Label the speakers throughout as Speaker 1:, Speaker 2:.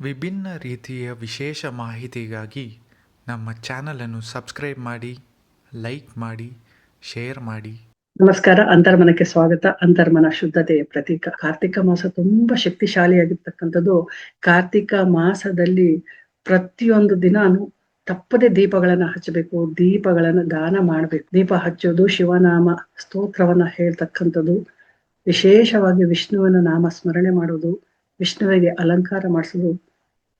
Speaker 1: ವಿಭಿನ್ನ ರೀತಿಯ ವಿಶೇಷ ಮಾಹಿತಿಗಾಗಿ ನಮ್ಮ ಚಾನಲನ್ನು ಸಬ್ಸ್ಕ್ರೈಬ್ ಮಾಡಿ, ಲೈಕ್ ಮಾಡಿ, ಶೇರ್ ಮಾಡಿ.
Speaker 2: ನಮಸ್ಕಾರ, ಅಂತರ್ಮನಕ್ಕೆ ಸ್ವಾಗತ. ಅಂತರ್ಮನ ಶುದ್ಧತೆಯ ಪ್ರತೀಕ. ಕಾರ್ತಿಕ ಮಾಸ ತುಂಬಾ ಶಕ್ತಿಶಾಲಿಯಾಗಿರ್ತಕ್ಕಂಥದ್ದು. ಕಾರ್ತಿಕ ಮಾಸದಲ್ಲಿ ಪ್ರತಿಯೊಂದು ದಿನಾನು ತಪ್ಪದೆ ದೀಪಗಳನ್ನ ಹಚ್ಚಬೇಕು, ದೀಪಗಳನ್ನ ದಾನ ಮಾಡಬೇಕು. ದೀಪ ಹಚ್ಚೋದು, ಶಿವನಾಮ ಸ್ತೋತ್ರವನ್ನ ಹೇಳ್ತಕ್ಕಂಥದ್ದು. ವಿಶೇಷವಾಗಿ ವಿಷ್ಣುವನ್ನ ನಾಮ ಸ್ಮರಣೆ ಮಾಡೋದು, ವಿಷ್ಣುವಿಗೆ ಅಲಂಕಾರ ಮಾಡಿಸೋದು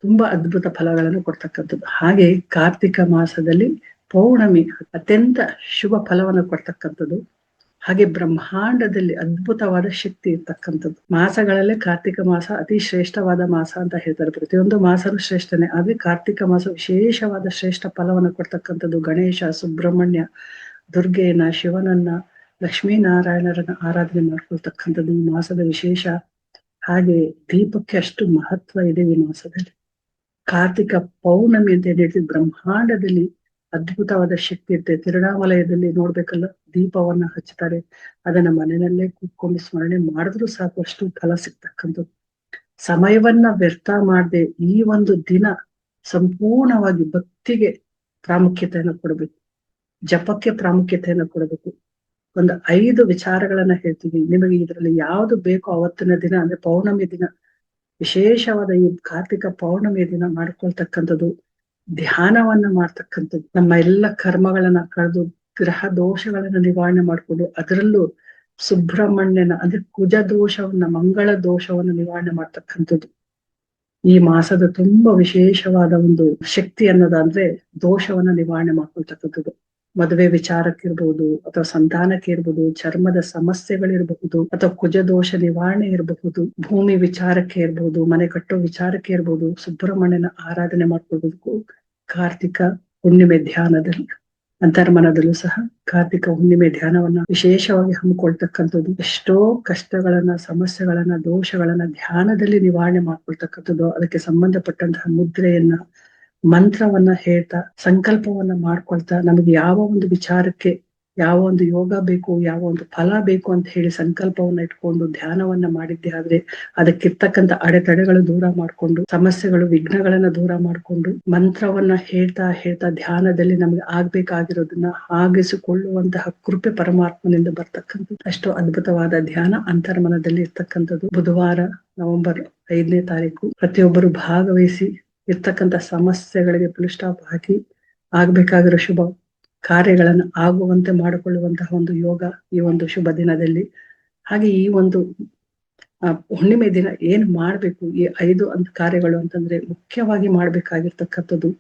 Speaker 2: ತುಂಬಾ ಅದ್ಭುತ ಫಲಗಳನ್ನು ಕೊಡ್ತಕ್ಕಂಥದ್ದು. ಹಾಗೆ ಕಾರ್ತಿಕ ಮಾಸದಲ್ಲಿ ಪೌರ್ಣಮಿ ಅತ್ಯಂತ ಶುಭ ಫಲವನ್ನು ಕೊಡ್ತಕ್ಕಂಥದ್ದು. ಹಾಗೆ ಬ್ರಹ್ಮಾಂಡದಲ್ಲಿ ಅದ್ಭುತವಾದ ಶಕ್ತಿ ಇರ್ತಕ್ಕಂಥದ್ದು. ಮಾಸಗಳಲ್ಲೇ ಕಾರ್ತಿಕ ಮಾಸ ಅತಿ ಶ್ರೇಷ್ಠವಾದ ಮಾಸ ಅಂತ ಹೇಳ್ತಾರೆ. ಪ್ರತಿಯೊಂದು ಮಾಸನೂ ಶ್ರೇಷ್ಠನೇ. ಆದ್ರೆ ಕಾರ್ತಿಕ ಮಾಸ ವಿಶೇಷವಾದ ಶ್ರೇಷ್ಠ ಫಲವನ್ನು ಕೊಡ್ತಕ್ಕಂಥದ್ದು. ಗಣೇಶ, ಸುಬ್ರಹ್ಮಣ್ಯ, ದುರ್ಗೆಯನ್ನ, ಶಿವನನ್ನ, ಲಕ್ಷ್ಮೀನಾರಾಯಣರನ್ನ ಆರಾಧನೆ ಮಾಡ್ಕೊಳ್ತಕ್ಕಂಥದ್ದು ಮಾಸದ ವಿಶೇಷ. ಹಾಗೆ ದೀಪಕ್ಕೆ ಅಷ್ಟು ಮಹತ್ವ ಇದೆ ಈ ಮಾಸದಲ್ಲಿ. ಕಾರ್ತಿಕ ಪೌರ್ಣಮಿ ಅಂತ ಹೇಳ್ತೀವಿ ಬ್ರಹ್ಮಾಂಡದಲ್ಲಿ ಅದ್ಭುತವಾದ ಶಕ್ತಿ ಇರುತ್ತೆ. ತಿರುಣಾಮಲಯದಲ್ಲಿ ನೋಡ್ಬೇಕಲ್ಲ, ದೀಪವನ್ನ ಹಚ್ಚುತ್ತಾರೆ. ಅದನ್ನ ಮನೆಯಲ್ಲೇ ಕೂತ್ಕೊಂಡು ಸ್ಮರಣೆ ಮಾಡಿದ್ರು ಸಾಕಷ್ಟು ಫಲ ಸಿಗ್ತಕ್ಕಂಥದ್ದು. ಸಮಯವನ್ನ ವ್ಯರ್ಥ ಮಾಡದೆ ಈ ಒಂದು ದಿನ ಸಂಪೂರ್ಣವಾಗಿ ಭಕ್ತಿಗೆ ಪ್ರಾಮುಖ್ಯತೆಯನ್ನು ಕೊಡಬೇಕು. ಜಪಕ್ಕೆ ಪ್ರಾಮುಖ್ಯತೆಯನ್ನು ಕೊಡಬೇಕು. ಒಂದು ಐದು ವಿಚಾರಗಳನ್ನ ಹೇಳ್ತೀವಿ. ನಿಮಗೆ ಇದರಲ್ಲಿ ಯಾವ್ದು ಬೇಕೋ ಅವತ್ತಿನ ದಿನ, ಅಂದ್ರೆ ಪೌರ್ಣಮಿ ದಿನ ವಿಶೇಷವಾದ ಈ ಕಾರ್ತಿಕ ಪೌರ್ಣಮಿಯ ದಿನ ಮಾಡ್ಕೊಳ್ತಕ್ಕಂಥದ್ದು, ಧ್ಯಾನವನ್ನ ಮಾಡ್ತಕ್ಕಂಥದ್ದು, ನಮ್ಮ ಎಲ್ಲ ಕರ್ಮಗಳನ್ನ ಕಳೆದು, ಗ್ರಹ ದೋಷಗಳನ್ನ ನಿವಾರಣೆ ಮಾಡ್ಕೊಂಡು ಅದರಲ್ಲೂ ಸುಬ್ರಹ್ಮಣ್ಯನ, ಅಂದ್ರೆ ಕುಜ ದೋಷವನ್ನ, ಮಂಗಳ ದೋಷವನ್ನ ನಿವಾರಣೆ ಮಾಡ್ತಕ್ಕಂಥದ್ದು. ಈ ಮಾಸದ ತುಂಬಾ ವಿಶೇಷವಾದ ಒಂದು ಶಕ್ತಿ ಅನ್ನೋದಂದ್ರೆ ದೋಷವನ್ನ ನಿವಾರಣೆ ಮಾಡ್ಕೊಳ್ತಕ್ಕಂಥದ್ದು. ಮದುವೆ ವಿಚಾರಕ್ಕಿರ್ಬಹುದು ಅಥವಾ ಸಂತಾನಕ್ಕೆ ಇರಬಹುದು ಚರ್ಮದ ಸಮಸ್ಯೆಗಳಿರಬಹುದು ಅಥವಾ ಕುಜದೋಷ ನಿವಾರಣೆ ಇರಬಹುದು, ಭೂಮಿ ವಿಚಾರಕ್ಕೆ ಇರಬಹುದು ಮನೆ ಕಟ್ಟೋ ವಿಚಾರಕ್ಕೆ ಇರಬಹುದು ಸುಬ್ರಹ್ಮಣ್ಯನ ಆರಾಧನೆ ಮಾಡ್ಕೊಳ್ಬೇಕು. ಕಾರ್ತಿಕ ಹುಣ್ಣಿಮೆ ಧ್ಯಾನದಲ್ಲಿ, ಅಂತರ್ಮನದಲ್ಲೂ ಸಹ ಕಾರ್ತಿಕ ಹುಣ್ಣಿಮೆ ಧ್ಯಾನವನ್ನ ವಿಶೇಷವಾಗಿ ಹಮ್ಮಿಕೊಳ್ತಕ್ಕಂಥದ್ದು. ಎಷ್ಟೋ ಕಷ್ಟಗಳನ್ನ, ಸಮಸ್ಯೆಗಳನ್ನ, ದೋಷಗಳನ್ನ ಧ್ಯಾನದಲ್ಲಿ ನಿವಾರಣೆ ಮಾಡ್ಕೊಳ್ತಕ್ಕಂಥದ್ದು. ಅದಕ್ಕೆ ಸಂಬಂಧಪಟ್ಟಂತಹ ಮುದ್ರೆಯನ್ನ ಮಂತ್ರವನ್ನ ಹೇಳ್ತಾ, ಸಂಕಲ್ಪವನ್ನ ಮಾಡ್ಕೊಳ್ತಾ, ನಮಗೆ ಯಾವ ಒಂದು ವಿಚಾರಕ್ಕೆ ಯಾವ ಒಂದು ಯೋಗ ಬೇಕು, ಯಾವ ಒಂದು ಫಲ ಬೇಕು ಅಂತ ಹೇಳಿ ಸಂಕಲ್ಪವನ್ನ ಇಟ್ಕೊಂಡು ಧ್ಯಾನವನ್ನ ಮಾಡಿದ್ದೆ ಆದ್ರೆ ಅದಕ್ಕಿರ್ತಕ್ಕಂಥ ಅಡೆತಡೆಗಳು ದೂರ ಮಾಡ್ಕೊಂಡು, ಸಮಸ್ಯೆಗಳು, ವಿಘ್ನಗಳನ್ನ ದೂರ ಮಾಡ್ಕೊಂಡು ಮಂತ್ರವನ್ನ ಹೇಳ್ತಾ ಹೇಳ್ತಾ ಧ್ಯಾನದಲ್ಲಿ ನಮ್ಗೆ ಆಗ್ಬೇಕಾಗಿರೋದನ್ನ ಆಗಿಸಿಕೊಳ್ಳುವಂತಹ ಕೃಪೆ ಪರಮಾತ್ಮನಿಂದ ಬರ್ತಕ್ಕಂಥದ್ದು. ಅಷ್ಟು ಅದ್ಭುತವಾದ ಧ್ಯಾನ ಅಂತರ್ಮನದಲ್ಲಿ ಇರ್ತಕ್ಕಂಥದ್ದು. ಬುಧವಾರ ನವೆಂಬರ್ ಐದನೇ ತಾರೀಕು ಪ್ರತಿಯೊಬ್ಬರು ಭಾಗವಹಿಸಿ ಇರ್ತಕ್ಕಂಥ ಸಮಸ್ಯೆಗಳಿಗೆ ಫುಲ್ ಸ್ಟಾಪ್ ಹಾಕಿ ಆಗ್ಬೇಕಾಗಿರೋ ಶುಭ ಕಾರ್ಯಗಳನ್ನು ಆಗುವಂತೆ ಮಾಡಿಕೊಳ್ಳುವಂತಹ ಒಂದು ಯೋಗ ಈ ಒಂದು ಶುಭ ದಿನದಲ್ಲಿ. ಹಾಗೆ ಈ ಒಂದು ಹುಣ್ಣಿಮೆ ದಿನ ಏನ್ ಮಾಡ್ಬೇಕು, ಈ ಐದು ಅಂತ ಕಾರ್ಯಗಳು ಅಂತಂದ್ರೆ ಮುಖ್ಯವಾಗಿ ಮಾಡ್ಬೇಕಾಗಿರ್ತಕ್ಕಂಥದ್ದು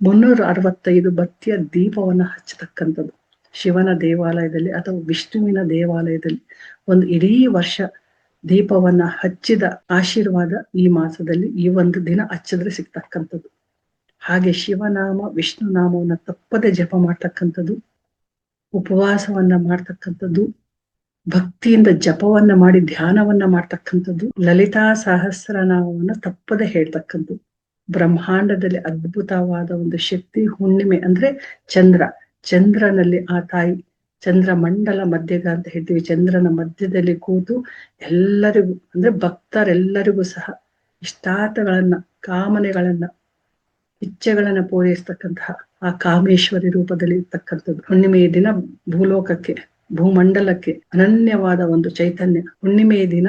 Speaker 2: ಮುನ್ನೂರ ಅರವತ್ತೈದು ಬತ್ತಿಯ ದೀಪವನ್ನ ಹಚ್ಚತಕ್ಕಂಥದ್ದು. ಶಿವನ ದೇವಾಲಯದಲ್ಲಿ ಅಥವಾ ವಿಷ್ಣುವಿನ ದೇವಾಲಯದಲ್ಲಿ ಒಂದು ಇಡೀ ವರ್ಷ ದೀಪವನ್ನ ಹಚ್ಚಿದ ಆಶೀರ್ವಾದ ಈ ಮಾಸದಲ್ಲಿ ಈ ಒಂದು ದಿನ ಹಚ್ಚಿದ್ರೆ ಸಿಗ್ತಕ್ಕಂಥದ್ದು. ಹಾಗೆ ಶಿವನಾಮ ವಿಷ್ಣು ನಾಮವನ್ನ ತಪ್ಪದೆ ಜಪ ಮಾಡ್ತಕ್ಕಂಥದ್ದು, ಉಪವಾಸವನ್ನ ಮಾಡ್ತಕ್ಕಂಥದ್ದು, ಭಕ್ತಿಯಿಂದ ಜಪವನ್ನ ಮಾಡಿ ಧ್ಯಾನವನ್ನ ಮಾಡ್ತಕ್ಕಂಥದ್ದು, ಲಲಿತಾ ಸಹಸ್ರನಾಮವನ್ನ ತಪ್ಪದೆ ಹೇಳ್ತಕ್ಕಂಥದ್ದು. ಬ್ರಹ್ಮಾಂಡದಲ್ಲಿ ಅದ್ಭುತವಾದ ಒಂದು ಶಕ್ತಿ, ಹುಣ್ಣಿಮೆ ಅಂದ್ರೆ ಚಂದ್ರ. ಚಂದ್ರನಲ್ಲಿ ಆ ತಾಯಿ ಚಂದ್ರ ಮಂಡಲ ಮಧ್ಯಗ ಅಂತ ಹೇಳ್ತೀವಿ. ಚಂದ್ರನ ಮಧ್ಯದಲ್ಲಿ ಕೂತು ಎಲ್ಲರಿಗೂ, ಅಂದ್ರೆ ಭಕ್ತರೆಲ್ಲರಿಗೂ ಸಹ ಇಷ್ಟಾರ್ಥಗಳನ್ನ, ಕಾಮನೆಗಳನ್ನ, ಇಚ್ಛೆಗಳನ್ನ ಪೂರೈಸ್ತಕ್ಕಂತಹ ಆ ಕಾಮೇಶ್ವರಿ ರೂಪದಲ್ಲಿ ಇರ್ತಕ್ಕಂಥದ್ದು. ಹುಣ್ಣಿಮೆಯ ದಿನ ಭೂಲೋಕಕ್ಕೆ, ಭೂಮಂಡಲಕ್ಕೆ ಅನನ್ಯವಾದ ಒಂದು ಚೈತನ್ಯ. ಹುಣ್ಣಿಮೆಯ ದಿನ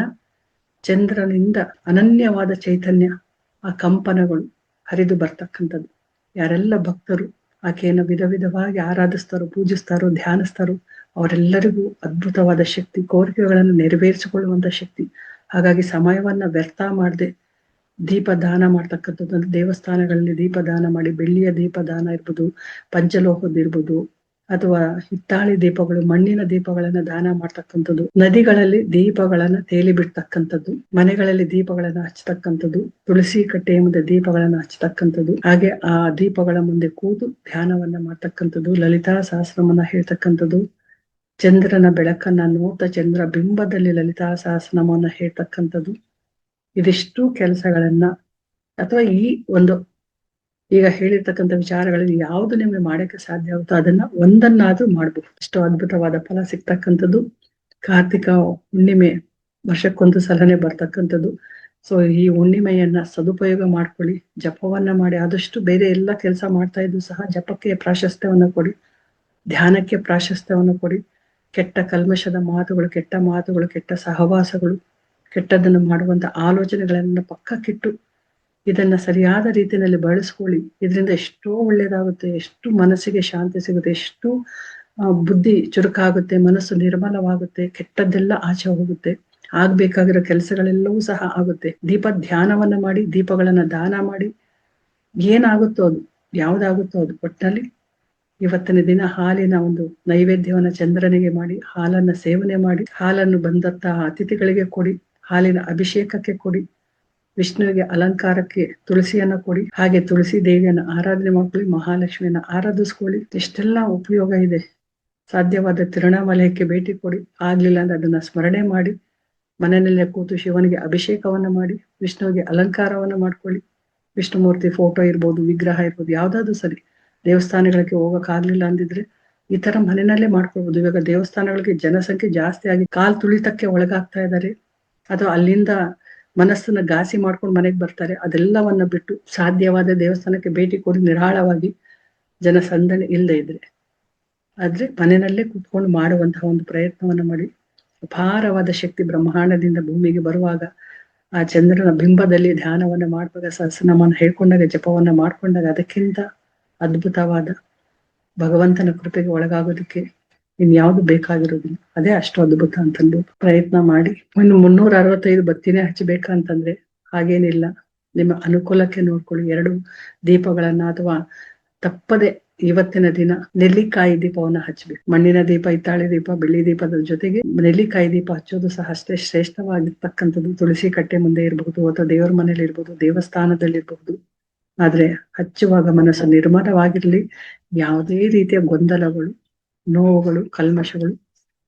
Speaker 2: ಚಂದ್ರನಿಂದ ಅನನ್ಯವಾದ ಚೈತನ್ಯ ಆ ಕಂಪನಗಳು ಹರಿದು ಬರ್ತಕ್ಕಂಥದ್ದು. ಯಾರೆಲ್ಲ ಭಕ್ತರು ಆಕೆಯನ್ನು ವಿಧ ವಿಧವಾಗಿ ಆರಾಧಿಸ್ತಾರೋ, ಪೂಜಿಸ್ತಾರೋ, ಧ್ಯಾನಿಸ್ತಾರೋ, ಅವರೆಲ್ಲರಿಗೂ ಅದ್ಭುತವಾದ ಶಕ್ತಿ, ಕೋರಿಕೆಗಳನ್ನು ನೆರವೇರಿಸಿಕೊಳ್ಳುವಂತ ಶಕ್ತಿ. ಹಾಗಾಗಿ ಸಮಯವನ್ನ ವ್ಯರ್ಥ ಮಾಡದೆ, ದೀಪ ದಾನ ಮಾಡ್ತಕ್ಕಂಥದ್ದು, ದೇವಸ್ಥಾನಗಳಲ್ಲಿ ದೀಪ ದಾನ ಮಾಡಿ, ಬೆಳ್ಳಿಯ ದೀಪ ದಾನ ಇರ್ಬೋದು ಪಂಚಲೋಹದ್ದು ಇರ್ಬೋದು ಅಥವಾ ಹಿತ್ತಾಳಿ ದೀಪಗಳು, ಮಣ್ಣಿನ ದೀಪಗಳನ್ನ ದಾನ ಮಾಡ್ತಕ್ಕಂಥದ್ದು, ನದಿಗಳಲ್ಲಿ ದೀಪಗಳನ್ನ ತೇಲಿ ಬಿಡ್ತಕ್ಕಂಥದ್ದು ಮನೆಗಳಲ್ಲಿ ದೀಪಗಳನ್ನ ಹಚ್ಚತಕ್ಕಂಥದ್ದು, ತುಳಸಿ ಕಟ್ಟೆಯ ಮುಂದೆ ದೀಪಗಳನ್ನ ಹಚ್ಚತಕ್ಕಂಥದ್ದು, ಹಾಗೆ ಆ ದೀಪಗಳ ಮುಂದೆ ಕೂತು ಧ್ಯಾನವನ್ನ ಮಾಡ್ತಕ್ಕಂಥದ್ದು, ಲಲಿತಾ ಸಹಸ್ರಮನ್ನ ಹೇಳ್ತಕ್ಕಂಥದ್ದು, ಚಂದ್ರನ ಬೆಳಕನ್ನ ನೋಟ ಚಂದ್ರ ಬಿಂಬದಲ್ಲಿ ಲಲಿತಾ ಸಹಸ್ರನಾಮವನ್ನ ಹೇಳ್ತಕ್ಕಂಥದ್ದು, ಇದಿಷ್ಟು ಕೆಲಸಗಳನ್ನ, ಅಥವಾ ಈ ಒಂದು ಈಗ ಹೇಳಿರ್ತಕ್ಕಂಥ ವಿಚಾರಗಳಲ್ಲಿ ಯಾವ್ದು ನಿಮಗೆ ಮಾಡಕ್ಕೆ ಸಾಧ್ಯ ಆಗುತ್ತೋ ಅದನ್ನ ಒಂದನ್ನಾದ್ರೂ ಮಾಡ್ಬೋದು. ಇಷ್ಟು ಅದ್ಭುತವಾದ ಫಲ ಸಿಗ್ತಕ್ಕಂಥದ್ದು. ಕಾರ್ತಿಕ ಹುಣ್ಣಿಮೆ ವರ್ಷಕ್ಕೊಂದು ಸಲನೆ ಬರ್ತಕ್ಕಂಥದ್ದು. ಸೊ ಈ ಹುಣ್ಣಿಮೆಯನ್ನ ಸದುಪಯೋಗ ಮಾಡ್ಕೊಳ್ಳಿ. ಜಪವನ್ನ ಮಾಡಿ. ಆದಷ್ಟು ಬೇರೆ ಎಲ್ಲ ಕೆಲಸ ಮಾಡ್ತಾ ಇದ್ದು ಸಹ ಜಪಕ್ಕೆ ಪ್ರಾಶಸ್ತ್ಯವನ್ನ ಕೊಡಿ. ಧ್ಯಾನಕ್ಕೆ ಪ್ರಾಶಸ್ತ್ಯವನ್ನ ಕೊಡಿ. ಕೆಟ್ಟ ಕಲ್ಮಶದ ಮಾತುಗಳು, ಕೆಟ್ಟ ಮಾತುಗಳು, ಕೆಟ್ಟ ಸಹವಾಸಗಳು ಕೆಟ್ಟದನ್ನು ಮಾಡುವಂತ ಆಲೋಚನೆಗಳನ್ನ ಪಕ್ಕಕ್ಕಿಟ್ಟು ಇದನ್ನ ಸರಿಯಾದ ರೀತಿಯಲ್ಲಿ ಬಳಸ್ಕೊಳ್ಳಿ. ಇದರಿಂದ ಎಷ್ಟೋ ಒಳ್ಳೇದಾಗುತ್ತೆ, ಎಷ್ಟು ಮನಸ್ಸಿಗೆ ಶಾಂತಿ ಸಿಗುತ್ತೆ, ಎಷ್ಟು ಬುದ್ಧಿ ಚುರುಕಾಗುತ್ತೆ, ಮನಸ್ಸು ನಿರ್ಮಲವಾಗುತ್ತೆ, ಕೆಟ್ಟದ್ದೆಲ್ಲ ಆಚೆ ಹೋಗುತ್ತೆ. ಆಗ್ಬೇಕಾಗಿರೋ ಕೆಲಸಗಳೆಲ್ಲವೂ ಸಹ ಆಗುತ್ತೆ. ದೀಪ ಧ್ಯಾನವನ್ನ ಮಾಡಿ, ದೀಪಗಳನ್ನ ದಾನ ಮಾಡಿ. ಏನಾಗುತ್ತೋ ಅದು, ಯಾವ್ದಾಗುತ್ತೋ ಅದು ಒಟ್ಟಿನಲ್ಲಿ ಇವತ್ತಿನ ದಿನ ಹಾಲಿನ ಒಂದು ನೈವೇದ್ಯವನ್ನ ಚಂದ್ರನಿಗೆ ಮಾಡಿ, ಹಾಲನ್ನ ಸೇವನೆ ಮಾಡಿ, ಹಾಲನ್ನು ಬಂದಂತಹ ಅತಿಥಿಗಳಿಗೆ ಕೊಡಿ, ಹಾಲಿನ ಅಭಿಷೇಕಕ್ಕೆ ಕೊಡಿ. ವಿಷ್ಣುವಿಗೆ ಅಲಂಕಾರಕ್ಕೆ ತುಳಸಿಯನ್ನ ಕೊಡಿ, ಹಾಗೆ ತುಳಸಿ ದೇವಿಯನ್ನ ಆರಾಧನೆ ಮಾಡ್ಕೊಳ್ಳಿ, ಮಹಾಲಕ್ಷ್ಮಿಯನ್ನ ಆರಾಧಿಸ್ಕೊಳ್ಳಿ. ಇಷ್ಟೆಲ್ಲ ಉಪಯೋಗ ಇದೆ. ಸಾಧ್ಯವಾದ ತಿರುಣಾಮಲಯಕ್ಕೆ ಭೇಟಿ ಕೊಡಿ. ಆಗ್ಲಿಲ್ಲ ಅಂದ್ರೆ ಅದನ್ನ ಸ್ಮರಣೆ ಮಾಡಿ, ಮನೆಯಲ್ಲೇ ಕೂತು ಶಿವನಿಗೆ ಅಭಿಷೇಕವನ್ನ ಮಾಡಿ, ವಿಷ್ಣುವಿಗೆ ಅಲಂಕಾರವನ್ನ ಮಾಡ್ಕೊಳ್ಳಿ. ವಿಷ್ಣು ಮೂರ್ತಿ ಫೋಟೋ ಇರ್ಬೋದು, ವಿಗ್ರಹ ಇರ್ಬೋದು, ಯಾವ್ದಾದ್ರು ಸರಿ ದೇವಸ್ಥಾನಗಳಿಗೆ ಹೋಗಕ್ ಆಗ್ಲಿಲ್ಲ ಅಂದಿದ್ರೆ ಈ ತರ ಮನೆಯಲ್ಲೇ ಮಾಡ್ಕೊಳ್ಬಹುದು ಇವಾಗ ದೇವಸ್ಥಾನಗಳಿಗೆ ಜನಸಂಖ್ಯೆ ಜಾಸ್ತಿ ಆಗಿ ಕಾಲ್ ತುಳಿತಕ್ಕೆ ಒಳಗಾಗ್ತಾ ಇದ್ದಾರೆ. ಅಥವಾ ಅಲ್ಲಿಂದ ಮನಸ್ಸನ್ನ ಘಾಸಿ ಮಾಡ್ಕೊಂಡು ಮನೆಗೆ ಬರ್ತಾರೆ. ಅದೆಲ್ಲವನ್ನ ಬಿಟ್ಟು ಸಾಧ್ಯವಾದ ದೇವಸ್ಥಾನಕ್ಕೆ ಭೇಟಿ ಕೊಡಿ. ನಿರಾಳವಾಗಿ ಜನಸಂದಣಿ ಇಲ್ಲದೆ ಇದ್ರೆ. ಆದ್ರೆ ಮನೆಯಲ್ಲೇ ಕೂತ್ಕೊಂಡು ಮಾಡುವಂತಹ ಒಂದು ಪ್ರಯತ್ನವನ್ನ ಮಾಡಿ. ಅಪಾರವಾದ ಶಕ್ತಿ ಬ್ರಹ್ಮಾಂಡದಿಂದ ಭೂಮಿಗೆ ಬರುವಾಗ ಆ ಚಂದ್ರನ ಬಿಂಬದಲ್ಲಿ ಧ್ಯಾನವನ್ನ ಮಾಡುವಾಗ ಸಹಸ್ರನಾಮನ ಹೇಳ್ಕೊಂಡಾಗ, ಜಪವನ್ನ ಮಾಡ್ಕೊಂಡಾಗ ಅದಕ್ಕಿಂತ ಅದ್ಭುತವಾದ ಭಗವಂತನ ಕೃಪೆಗೆ ಒಳಗಾಗೋದಕ್ಕೆ ಇನ್ಯಾವುದು ಬೇಕಾಗಿರೋದಿಲ್ಲ. ಅದೇ ಅಷ್ಟು ಅದ್ಭುತ ಅಂತಂದು ಪ್ರಯತ್ನ ಮಾಡಿ. ಇನ್ನು ಮುನ್ನೂರ ಅರವತ್ತೈದು ಬತ್ತಿನೇ ಹಚ್ಚಬೇಕಂತಂದ್ರೆ ಹಾಗೇನಿಲ್ಲ. ನಿಮ್ಮ ಅನುಕೂಲಕ್ಕೆ ನೋಡ್ಕೊಳ್ಳಿ. ಎರಡು ದೀಪಗಳನ್ನ ಅಥವಾ ತಪ್ಪದೆ ಇವತ್ತಿನ ದಿನ ನೆಲ್ಲಿಕಾಯಿ ದೀಪವನ್ನ ಹಚ್ಚಬೇಕು ಮಣ್ಣಿನ ದೀಪ, ಹಿತ್ತಾಳೆ ದೀಪ ಬೆಳ್ಳಿ ದೀಪದ ಜೊತೆಗೆ ನೆಲ್ಲಿಕಾಯಿ ದೀಪ ಹಚ್ಚೋದು ಸಹ ಅಷ್ಟೇ ಶ್ರೇಷ್ಠವಾಗಿರ್ತಕ್ಕಂಥದ್ದು. ತುಳಸಿ ಕಟ್ಟೆ ಮುಂದೆ ಇರಬಹುದು ಅಥವಾ ದೇವರ ಮನೇಲಿ ಇರಬಹುದು ದೇವಸ್ಥಾನದಲ್ಲಿ ಇರಬಹುದು ಆದ್ರೆ ಹಚ್ಚುವಾಗ ಮನಸ್ಸು ನಿರ್ಮಲವಾಗಿರ್ಲಿ. ಯಾವುದೇ ರೀತಿಯ ಗೊಂದಲಗಳು ನೋವುಗಳು ಕಲ್ಮಶಗಳು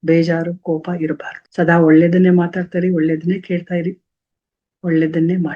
Speaker 2: ಬೇಜಾರು ಕೋಪ ಇರಬಾರ್ದು. ಸದಾ ಒಳ್ಳೇದನ್ನೇ ಮಾತಾಡ್ತಾ ಇರಿ ಒಳ್ಳೇದನ್ನೇ ಕೇಳ್ತಾ ಇರಿ ಒಳ್ಳೇದನ್ನೇ ಮಾಡಿ.